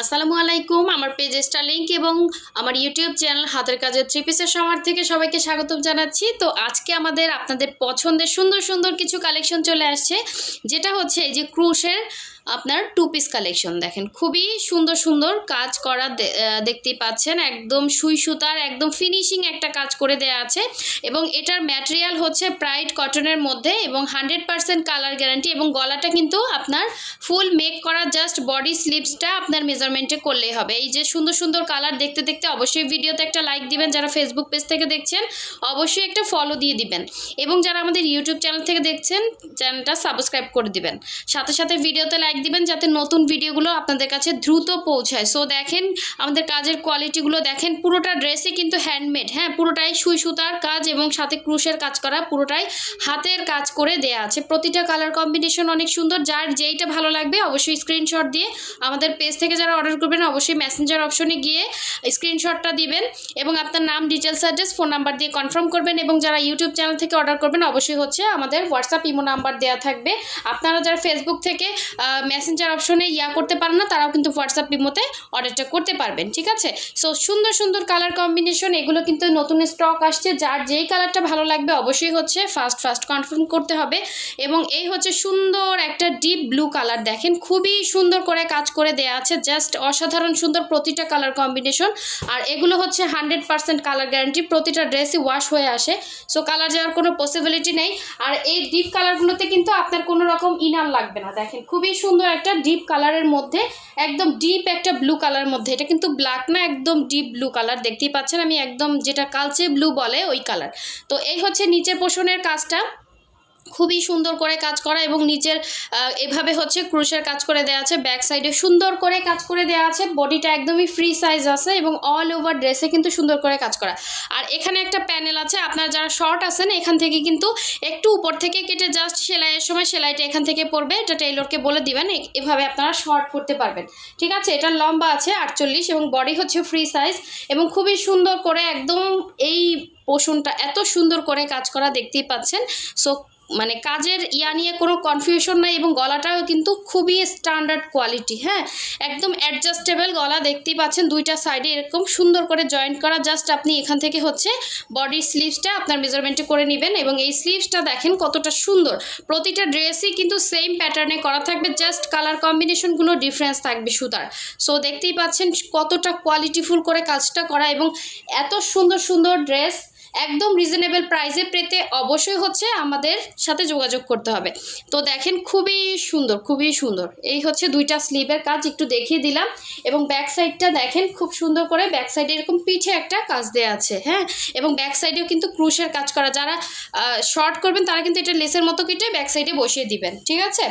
আসসালামু আলাইকুম। আমার পেজেসটা লিঙ্ক এবং আমার ইউটিউব চ্যানেল হাতের কাজের থ্রি পিসের সমার থেকে সবাইকে স্বাগতম জানাচ্ছি। তো আজকে আমাদের আপনাদের পছন্দের সুন্দর সুন্দর কিছু কালেকশন চলে আসছে, যেটা হচ্ছে এই যে ক্রুশের আপনার টু পিস কালেকশন দেখেন। খুবই সুন্দর সুন্দর কাজ করা দেখতেই পাচ্ছেন। একদম সুই সুতার, একদম ফিনিশিং একটা কাজ করে দেওয়া আছে। এবং এটার ম্যাটেরিয়াল হচ্ছে প্রাইড কটনের মধ্যে এবং হান্ড্রেড পার্সেন্ট কালার গ্যারান্টি এবং গলাটা কিন্তু আপনার ফুল মেক করা জাস্ট বডি স্লিপসটা আপনার মেজারমেন্টে করলেই হবে। এই যে সুন্দর সুন্দর কালার দেখতে দেখতে অবশ্যই ভিডিওতে একটা লাইক দিবেন। যারা ফেসবুক পেজ থেকে দেখছেন, অবশ্যই একটা ফলো দিয়ে দিবেন। এবং যারা আমাদের ইউটিউব চ্যানেল থেকে দেখছেন চ্যানেলটা সাবস্ক্রাইব করে দিবেন। সাথে সাথে ভিডিওতে লাইক দিবেন যাতে নতুন ভিডিওগুলো আপনাদের কাছে দ্রুত পৌঁছায়। সো দেখেন, আমাদের কাজের কোয়ালিটিগুলো দেখেন, পুরোটা ড্রেসই কিন্তু হ্যান্ডমেড হ্যাঁ? পুরোটাই সুই সুতার কাজ এবং সাথে ক্রুশের কাজ করা, পুরোটাই হাতের কাজ করে দেয়া আছে। প্রতিটা কালার কম্বিনেশন অনেক সুন্দর, যার যেইটা ভালো লাগবে অবশ্যই স্ক্রিনশট দিয়ে আমাদের পেজ থেকে যারা অর্ডার করবেন, অবশ্যই মেসেঞ্জার অপশনে গিয়ে স্ক্রিনশটটা দিবেন এবং আপনার নাম ডিটেলস অ্যাড্রেস ফোন নাম্বার দিয়ে কনফার্ম করবেন এবং যারা ইউটিউব চ্যানেল থেকে অর্ডার করবেন, অবশ্যই হচ্ছে আমাদের হোয়াটসঅ্যাপ ইমো নাম্বার দেওয়া থাকবে। আপনারা যারা ফেসবুক থেকে মেসেঞ্জার অপশনে ইয়া করতে পারেন না, তারাও কিন্তু হোয়াটসঅ্যাপ ইমোতে অর্ডারটা করতে পারবেন, ঠিক আছে? সো সুন্দর সুন্দর কালার কম্বিনেশন এগুলো কিন্তু নতুন স্টক আসছে, যার যেই কালারটা ভালো লাগবে অবশ্যই হচ্ছে ফার্স্ট ফার্স্ট কনফার্ম করতে হবে। এবং এই হচ্ছে সুন্দর একটা ডিপ ব্লু কালার দেখেন খুবই সুন্দর করে কাজ করে দেয়া আছে জাস্ট অসাধারণ সুন্দর প্রতিটা কালার কম্বিনেশন আর এগুলো হচ্ছে হান্ড্রেড পার্সেন্ট কালার গ্যারান্টি প্রতিটা ড্রেসই ওয়াশ হয়ে আসে। সো কালার যাওয়ার কোনো পসিবিলিটি নেই। আর এই ডিপ কালারগুলোতে কিন্তু আপনার কোনো রকম ইনার লাগবে না, দেখেন খুবই সুন্দর একটা ডিপ কালারের মধ্যে, একদম ডিপ একটা ব্লু কালার মধ্যে। এটা কিন্তু ব্ল্যাক না, একদম ডিপ ব্লু কালার দেখতেই পাচ্ছেন আমি একদম যেটা কালচে ব্লু বলে ওই কালার তো এই হচ্ছে নিচের পোষণের কাজটা। খুবই সুন্দর করে কাজ করা এবং নিচের এভাবে হচ্ছে ক্রুশের কাজ করে দেওয়া আছে, ব্যাক সাইডে সুন্দর করে কাজ করে দেওয়া আছে, বডিটা একদমই ফ্রি সাইজ আছে এবং অল ওভার ড্রেসে কিন্তু সুন্দর করে কাজ করা। আর এখানে একটা প্যানেল আছে, আপনার যারা শর্ট আছেন, এখান থেকে কিন্তু একটু উপর থেকে কেটে জাস্ট সেলাইয়ের সময় সেলাইটা এখান থেকে পড়বে এটা টেইলরকে বলে দিবেন এভাবে আপনারা শর্ট করতে পারবেন। ঠিক আছে? এটা লম্বা আছে, আটচল্লিশ এবং বডি হচ্ছে ফ্রি সাইজ এবং খুবই সুন্দর করে একদম এই পোষণটা এত সুন্দর করে কাজ করা দেখতেই পাচ্ছেন। সো মানে কাজের ইয়া নিয়ে কোনো কনফিউশন নাই এবং গলাটাও কিন্তু খুবই স্ট্যান্ডার্ড কোয়ালিটি হ্যাঁ? একদম অ্যাডজাস্টেবল গলা দেখতেই পাচ্ছেন দুইটা সাইডে এরকম সুন্দর করে জয়েন্ট করা। জাস্ট আপনি এখান থেকে হচ্ছে বডির স্লিভসটা আপনার মেজারমেন্টে করে নেবেন এবং এই স্লিভসটা দেখেন কতটা সুন্দর। প্রতিটা ড্রেসই কিন্তু সেম প্যাটার্নে করা থাকবে জাস্ট কালার কম্বিনেশনগুলো ডিফারেন্স থাকবে সুতার। সো দেখতেই পাচ্ছেন কতটা কোয়ালিটিফুল করে কাজটা করা এবং এত সুন্দর সুন্দর ড্রেস একদম রিজনেবল প্রাইসে পেতে অবশ্যই হচ্ছে আমাদের সাথে যোগাযোগ করতে হবে। তো দেখেন খুবই সুন্দর খুবই সুন্দর। এই হচ্ছে দুইটা স্লিভের কাজ, একটু দেখিয়ে দিলাম। এবং ব্যাক সাইডটা দেখেন খুব সুন্দর করে ব্যাক সাইডে এরকম পিঠে একটা কাজ দেওয়া আছে হ্যাঁ? এবং ব্যাক সাইডেও কিন্তু ক্রুশের কাজ করা। যারা শর্ট করবেন, তারা কিন্তু এটা লেসের মতো কেটে ব্যাক সাইডে বসিয়ে দিবেন, ঠিক আছে?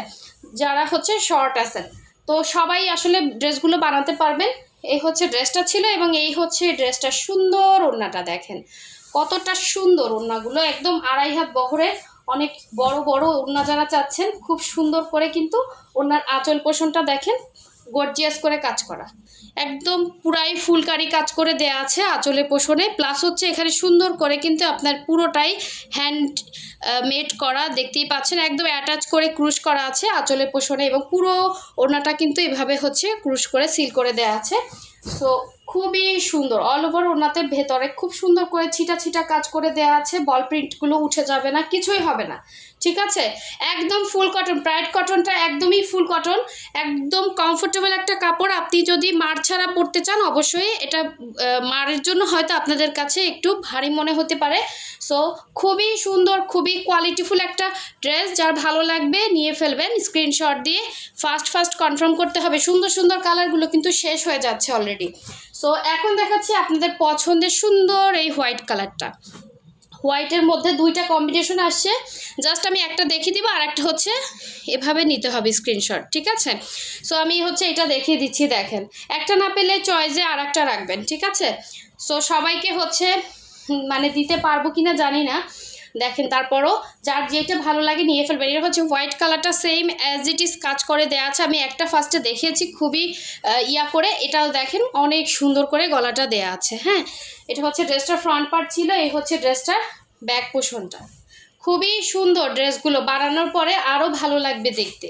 যারা হচ্ছে শর্ট আছেন। তো সবাই আসলে ড্রেসগুলো বানাতে পারবেন। এই হচ্ছে ড্রেসটা ছিল এবং এই হচ্ছে ড্রেসটা সুন্দর ওড়নাটা দেখেন। কতটা সুন্দর ওড়নাগুলো, একদম আড়াই হাত বহরের অনেক বড় বড় ওড়না যারা চাচ্ছেন, খুব সুন্দর করে কিন্তু ওনার আঁচল পোষণটা দেখেন গর্জিয়াস করে কাজ করা। একদম পুরাই ফুলকারি কাজ করে দেয়া আছে আঁচলের পোষণে প্লাস হচ্ছে এখানে সুন্দর করে কিন্তু আপনার পুরোটাই হ্যান্ড মেড করা, দেখতেই পাচ্ছেন, একদম অ্যাটাচ করে ক্রুশ করা আছে আঁচলের পোষণে এবং পুরো ওড়নাটা কিন্তু এভাবে হচ্ছে ক্রুশ করে সিল করে দেয়া আছে। সো খুবই সুন্দর। অল ওভার ওনাতে ভেতরে খুব সুন্দর করে ছিটা ছিটা কাজ করে দেওয়া আছে। বল প্রিন্টগুলো উঠে যাবে না, কিছুই হবে না। ঠিক আছে? একদম ফুল কটন প্রাইড কটনটা একদমই ফুল কটন একদম কমফোর্টেবল একটা কাপড়। আপনি যদি মার ছাড়া পরতে চান, অবশ্যই এটা মারের জন্য হয়তো আপনাদের কাছে একটু ভারী মনে হতে পারে। সো খুবই সুন্দর, খুবই কোয়ালিটিফুল একটা ড্রেস যার ভালো লাগবে, নিয়ে ফেলবেন স্ক্রিনশট দিয়ে। ফার্স্ট ফার্স্ট কনফার্ম করতে হবে। সুন্দর সুন্দর কালারগুলো কিন্তু শেষ হয়ে যাচ্ছে অলরেডি সো এখন দেখাচ্ছি আপনাদের পছন্দের সুন্দর এই হোয়াইট কালারটা হোয়াইটের মধ্যে দুইটা কম্বিনেশন আসছে। জাস্ট আমি একটা দেখিয়ে দিব আর একটা হচ্ছে এভাবে নিতে হবে স্ক্রিনশট ঠিক আছে? সো আমি হচ্ছে এটা দেখিয়ে দিচ্ছি, দেখেন। একটা না পেলে চয়েসে আর একটা রাখবেন, ঠিক আছে? সো সবাইকে হচ্ছে মানে দিতে পারব কি না জানি না। দেখেন তারপরও যার যেটা ভালো লাগে নিয়ে ফেলবেন। এটা হচ্ছে হোয়াইট কালারটা সেম অ্যাজ ইট ইজ কাজ করে দেওয়া আছে। আমি একটা ফার্স্টে দেখিয়েছি খুবই ইয়া করে। এটাও দেখেন অনেক সুন্দর করে গলাটা দেয়া আছে। হ্যাঁ এটা হচ্ছে ড্রেসটার ফ্রন্ট পার্ট ছিল, এই হচ্ছে ড্রেসটার ব্যাক পোষণটা খুবই সুন্দর ড্রেসগুলো বানানোর পরে আরও ভালো লাগবে দেখতে।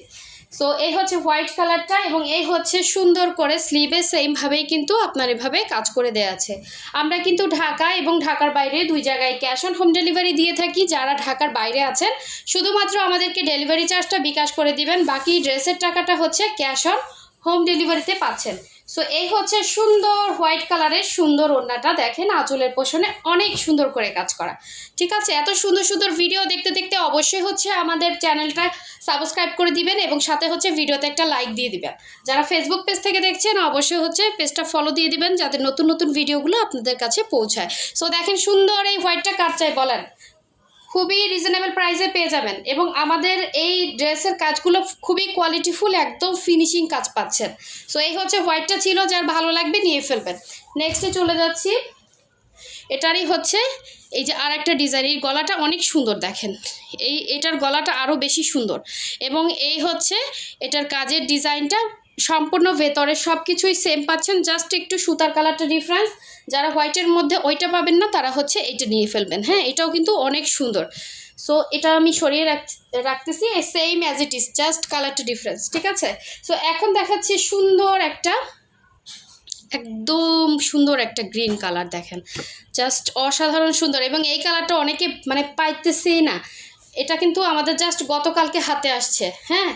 সো এই হচ্ছে হোয়াইট কালারটা এবং এই হচ্ছে সুন্দর করে স্লিভে সেমভাবেই কিন্তু আপনার এভাবে কাজ করে দেওয়া আছে। আমরা কিন্তু ঢাকা এবং ঢাকার বাইরে দুই জায়গায় ক্যাশ অন হোম ডেলিভারি দিয়ে থাকি। যারা ঢাকার বাইরে আছেন, শুধুমাত্র আমাদেরকে ডেলিভারি চার্জটা বিকাশ করে দিবেন, বাকি ড্রেসের টাকাটা হচ্ছে ক্যাশ অন হোম ডেলিভারিতে পাচ্ছেন। সো এই হচ্ছে সুন্দর হোয়াইট কালারের সুন্দর ওড়নাটা। দেখেন, আঁচলের পোষণে অনেক সুন্দর করে কাজ করা। ঠিক আছে? এত সুন্দর সুন্দর ভিডিও দেখতে দেখতে অবশ্যই হচ্ছে আমাদের চ্যানেলটা সাবস্ক্রাইব করে দিবেন এবং সাথে হচ্ছে ভিডিওতে একটা লাইক দিয়ে দিবেন। যারা ফেসবুক পেজ থেকে দেখছেন, অবশ্যই হচ্ছে পেজটা ফলো দিয়ে দিবেন যাতে নতুন নতুন ভিডিওগুলো আপনাদের কাছে পৌঁছায়। সো দেখেন সুন্দর এই হোয়াইটটা কার চাই বলেন? খুবই রিজনেবল প্রাইসে পেয়ে যাবেন এবং আমাদের এই ড্রেসের কাজগুলো খুবই কোয়ালিটিফুল একদম ফিনিশিং কাজ পাচ্ছেন। সো এই হচ্ছে হোয়াইটটা ছিল, যার ভালো লাগবে নিয়ে ফেলবেন। নেক্সটে চলে যাচ্ছি। এটারই হচ্ছে এই যে আর একটা ডিজাইন এই গলাটা অনেক সুন্দর দেখেন। এই, এটার গলাটা আরও বেশি সুন্দর। এবং এই হচ্ছে এটার কাজের ডিজাইনটা সম্পূর্ণ ভেতরে সব কিছুই সেম পাচ্ছেন জাস্ট একটু সুতার কালারটা ডিফারেন্স যারা হোয়াইটের মধ্যে ওইটা পাবেন না, তারা হচ্ছে এটা নিয়ে ফেলবেন। হ্যাঁ এটাও কিন্তু অনেক সুন্দর। সো এটা আমি সরিয়ে রাখ, রাখতেছি same as it is just কালারটা ডিফারেন্স ঠিক আছে? সো এখন দেখাচ্ছি সুন্দর একটা, একদম সুন্দর একটা গ্রিন কালার দেখেন। জাস্ট অসাধারণ সুন্দর, এবং এই কালারটা অনেকে মানে পাইতেছেই না। এটা কিন্তু আমাদের জাস্ট গতকালকে হাতে আসছে হ্যাঁ?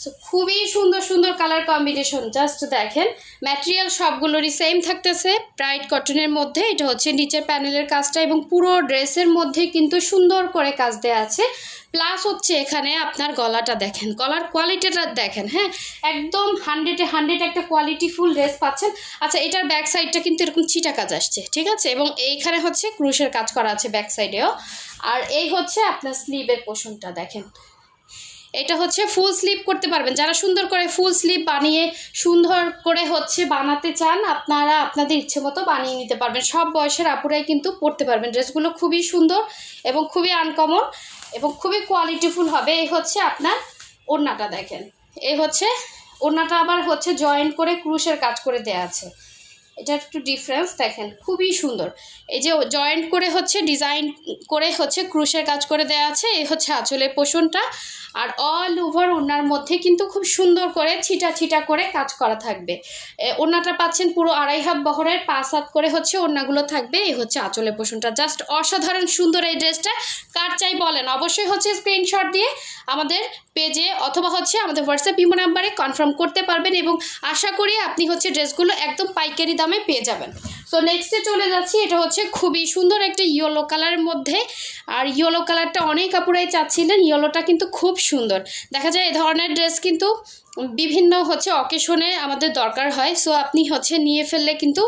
সো খুবই সুন্দর সুন্দর কালার কম্বিনেশন জাস্ট দেখেন। ম্যাটেরিয়াল সবগুলোরই সেম থাকতেছে। ব্রাইট কটনের মধ্যে, এটা হচ্ছে নিচের প্যানেলের কাজটা এবং পুরো ড্রেসের মধ্যে কিন্তু সুন্দর করে কাজ দেওয়া আছে। প্লাস হচ্ছে এখানে আপনার গলাটা দেখেন, গলার কোয়ালিটিটা দেখেন হ্যাঁ? একদম হান্ড্রেডে হান্ড্রেড একটা কোয়ালিটিফুল ড্রেস পাচ্ছেন। আচ্ছা এটার ব্যাক সাইডটা কিন্তু এরকম চিটা কাজ আসছে, ঠিক আছে? এবং এইখানে হচ্ছে ক্রুশের কাজ করা আছে ব্যাক সাইডেও আর এই হচ্ছে আপনার স্লিভের পোষণটা, দেখেন। এটা হচ্ছে ফুল স্লিপ করতে পারবেন। যারা সুন্দর করে ফুল স্লিপ বানিয়ে সুন্দর করে হচ্ছে বানাতে চান, আপনারা আপনাদের ইচ্ছে মতো বানিয়ে নিতে পারবেন। সব বয়সের আপুরাই কিন্তু পরতে পারবেন। ড্রেসগুলো খুবই সুন্দর এবং খুবই আনকমন এবং খুবই কোয়ালিটিফুল হবে। এই হচ্ছে আপনার ওড়নাটা দেখেন। এই হচ্ছে, ওড়নাটা আবার হচ্ছে জয়েন্ট করে ক্রুশের কাজ করে দেয়া আছে। এটা একটু ডিফারেন্স দেখেন খুবই সুন্দর। এই যে জয়েন্ট করে হচ্ছে ডিজাইন করে হচ্ছে ক্রুশের কাজ করে দেওয়া আছে এই হচ্ছে আঁচলের পোষণটা। আর অল ওভার ওনার মধ্যে কিন্তু খুব সুন্দর করে ছিটা ছিটা করে কাজ করা থাকবে। এ, ওড়নাটা পাচ্ছেন পুরো আড়াই হাত বহরের পাঁচ হাত করে হচ্ছে ওড়নাগুলো থাকবে এই হচ্ছে আঁচলের পোষণটা। জাস্ট অসাধারণ সুন্দর এই ড্রেসটা। কার চাই বলেন অবশ্যই হচ্ছে স্ক্রিনশট দিয়ে আমাদের পেজে অথবা হচ্ছে আমাদের হোয়াটসঅ্যাপ ইমো নাম্বারে কনফার্ম করতে পারবেন এবং আশা করি আপনি হচ্ছে ড্রেসগুলো একদম পাইকারি দামে পেয়ে যাবেন। সো নেক্সটে চলে যাচ্ছি, এটা হচ্ছে খুবই সুন্দর একটা ইয়েলো কালারের মধ্যে। আর ইয়েলো কালারটা অনেক কাপড়াই চাচ্ছিলেন ইয়েলোটা কিন্তু খুব সুন্দর। দেখা যায় এ ধরনের ড্রেস কিন্তু বিভিন্ন হচ্ছে অকেশনে আমাদের দরকার হয়। সো আপনি হচ্ছে নিয়ে ফেললে কিন্তু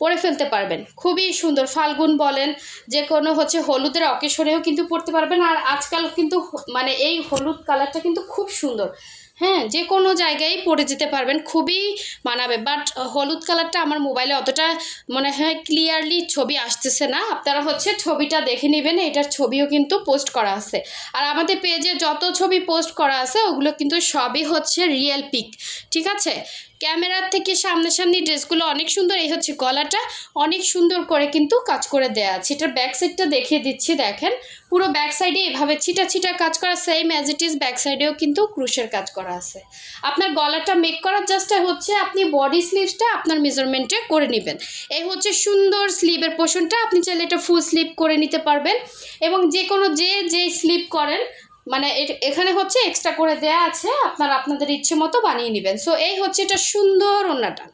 পরে ফেলতে পারবেন। খুবই সুন্দর, ফাল্গুন বলেন, যে কোনো হচ্ছে হলুদের অকেশনেও কিন্তু পরতে পারবেন। আর আজকাল কিন্তু মানে এই হলুদ কালারটা কিন্তু খুব সুন্দর। হ্যাঁ যে কোনো জায়গায় পরে যেতে পারবেন, খুবই মানাবে। বাট হলুদ কালারটা আমার মোবাইলে অতটা মনে হয় ক্লিয়ারলি ছবি আসতেছে না। আপনারা হচ্ছে ছবিটা দেখে নেবেন, এটার ছবিও কিন্তু পোস্ট করা আছে। আর আমাদের পেজে যত ছবি পোস্ট করা আছে, ওগুলো কিন্তু সবই হচ্ছে রিয়েল পিক ঠিক আছে? ক্যামেরার থেকে সামনাসামনি ড্রেসগুলো অনেক সুন্দর, এই হচ্ছে গলাটা, অনেক সুন্দর করে কিন্তু কাজ করে দেওয়া আছে। এটার ব্যাক সাইডটা দেখিয়ে দিচ্ছি, দেখেন। পুরো ব্যাক সাইডে এভাবে ছিটা ছিটা কাজ করা same as it is back সাইডেও কিন্তু ক্রুশের কাজ করা আছে। আপনার গলাটা মেক করার জাস্ট হচ্ছে আপনি বডি স্লিভসটা আপনার মেজারমেন্টে করে নেবেন। এই হচ্ছে সুন্দর স্লিভের পোর্শনটা আপনি চাইলে এটা ফুল স্লিভ করে নিতে পারবেন। এবং যে কোনো যে, যেই স্লিভ করেন মানে এখানে হচ্ছে এক্সট্রা করে দেয়া আছে, আপনারা আপনাদের ইচ্ছে মতো বানিয়ে নেবেন। সো এই হচ্ছে এটা সুন্দর ওনাটা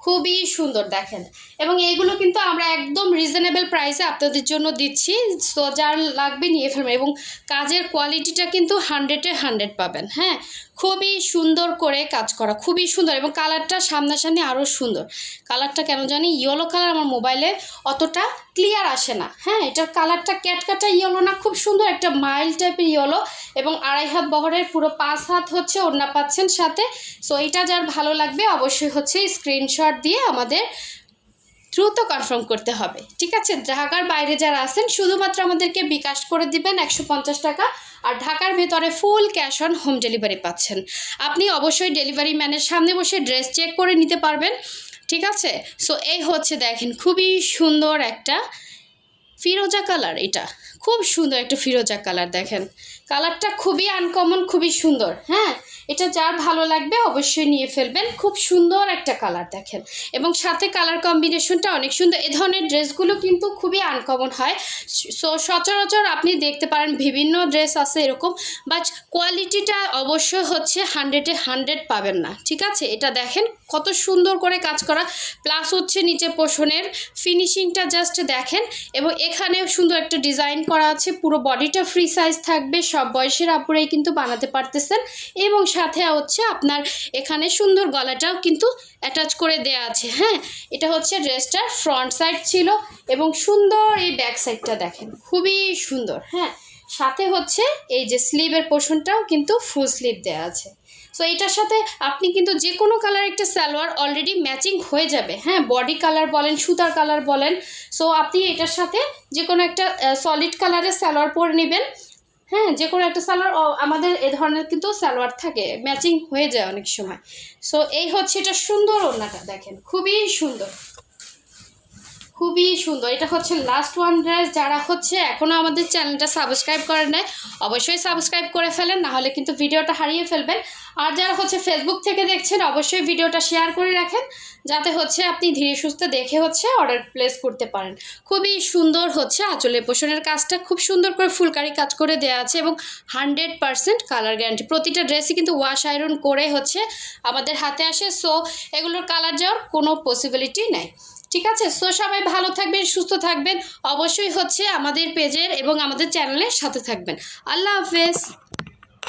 খুবই সুন্দর, দেখেন। এবং এইগুলো কিন্তু আমরা একদম রিজনেবল প্রাইসে আপনাদের জন্য দিচ্ছি সো যার লাগবে নিয়ে ফেলবেন। এবং কাজের কোয়ালিটিটা কিন্তু হান্ড্রেডে হান্ড্রেড পাবেন হ্যাঁ? খুবই সুন্দর করে কাজ করা, খুবই সুন্দর এবং কালারটা সামনাসামনি আরও সুন্দর। কালারটা কেন জানি ইয়েলো কালার আমার মোবাইলে অতটা ক্লিয়ার আসে না। হ্যাঁ এটার কালারটা ক্যাটকাটা ইয়েলো না, খুব সুন্দর একটা মাইল্ড টাইপের ইয়েলো এবং আড়াই হাত বহরের পুরো পাঁচ হাত হচ্ছে ওড়না পাচ্ছেন সাথে। সো এটা যার ভালো লাগবে অবশ্যই হচ্ছে স্ক্রিনশট দিয়ে আমাদের দ্রুত কনফার্ম করতে হবে। ঠিক আছে? ঢাকার বাইরে যারা আছেন, শুধুমাত্র আমাদেরকে বিকাশ করে দিবেন একশো পঞ্চাশ টাকা আর ঢাকার ভেতরে full cash on home delivery পাচ্ছেন। আপনি অবশ্যই ডেলিভারি ম্যানের সামনে বসে ড্রেস চেক করে নিতে পারবেন। ঠিক আছে? সো এই হচ্ছে দেখেন, খুবই সুন্দর একটা ফিরোজা কালার এটা। খুব সুন্দর একটা ফিরোজা কালার দেখেন। কালারটা খুবই আনকমন খুবই সুন্দর হ্যাঁ? এটা যার ভালো লাগবে অবশ্যই নিয়ে ফেলবেন। খুব সুন্দর একটা কালার দেখেন। এবং সাথে কালার কম্বিনেশনটা অনেক সুন্দর। এ ধরনের ড্রেসগুলো কিন্তু খুবই আনকমন হয়। সো সচরাচর আপনি দেখতে পারেন বিভিন্ন ড্রেস আছে এরকম বাট কোয়ালিটিটা অবশ্যই হচ্ছে হান্ড্রেডে হান্ড্রেড পাবেন না, ঠিক আছে? এটা দেখেন, কত সুন্দর করে কাজ করা। প্লাস হচ্ছে নিচে পোষণের ফিনিশিংটা জাস্ট দেখেন, এবং এখানেও সুন্দর একটা ডিজাইন করা আছে, পুরো বডিটা ফ্রি সাইজ থাকবে, সব বয়সের আপুরাই কিন্তু বানাতে পারতেছেন। এবং সাথে হচ্ছে আপনার এখানে সুন্দর গলাটাও কিন্তু অ্যাটাচ করে দেয়া আছে হ্যাঁ? এটা হচ্ছে ড্রেসটার ফ্রন্ট সাইড ছিল এবং সুন্দর এই ব্যাক সাইডটা দেখেন, খুবই সুন্দর হ্যাঁ? সাথে হচ্ছে এই যে স্লিভের পোর্শনটাও কিন্তু ফুল স্লিভ দেওয়া আছে। সো এটার সাথে আপনি কিন্তু যে কোনো কালার একটা সালোয়ার অলরেডি ম্যাচিং হয়ে যাবে। হ্যাঁ বডি কালার বলেন, সুতার কালার বলেন। সো আপনি এটার সাথে যে কোনো একটা সলিড কালারের সালোয়ার পরে নেবেন। হ্যাঁ যে কোনো একটা সালোয়ার আমাদের এ ধরনের কিন্তু সালোয়ার থাকে ম্যাচিং হয়ে যায় অনেক সময়। সো এই হচ্ছে এটা সুন্দর ওড়নাটা, দেখেন, খুবই সুন্দর। খুবই সুন্দর। এটা হচ্ছে লাস্ট ওয়ান ড্রেস যারা হচ্ছে এখনও আমাদের চ্যানেলটা সাবস্ক্রাইব করেন নাই, অবশ্যই সাবস্ক্রাইব করে ফেলেন না হলে কিন্তু ভিডিওটা হারিয়ে ফেলবেন। আর যারা হচ্ছে ফেসবুক থেকে দেখছেন, অবশ্যই ভিডিওটা শেয়ার করে রাখেন, যাতে হচ্ছে আপনি ধীরে সুস্থে দেখে হচ্ছে অর্ডার প্লেস করতে পারেন। খুবই সুন্দর হচ্ছে আঁচলে পোষণের কাজটা, খুব সুন্দর করে ফুলকারি কাজ করে দেওয়া আছে এবং হান্ড্রেড পারসেন্ট কালার গ্যারান্টি প্রতিটা ড্রেসই কিন্তু ওয়াশ আয়রন করে হচ্ছে আমাদের হাতে আসে সো এগুলোর কালার যাওয়ার কোনো পসিবিলিটি নেই। ঠিক আছে? সো সবাই ভালো থাকবেন, সুস্থ থাকবেন। অবশ্যই হচ্ছে আমাদের পেজের এবং আমাদের চ্যানেলের সাথে থাকবেন। আল্লাহ হাফেজ।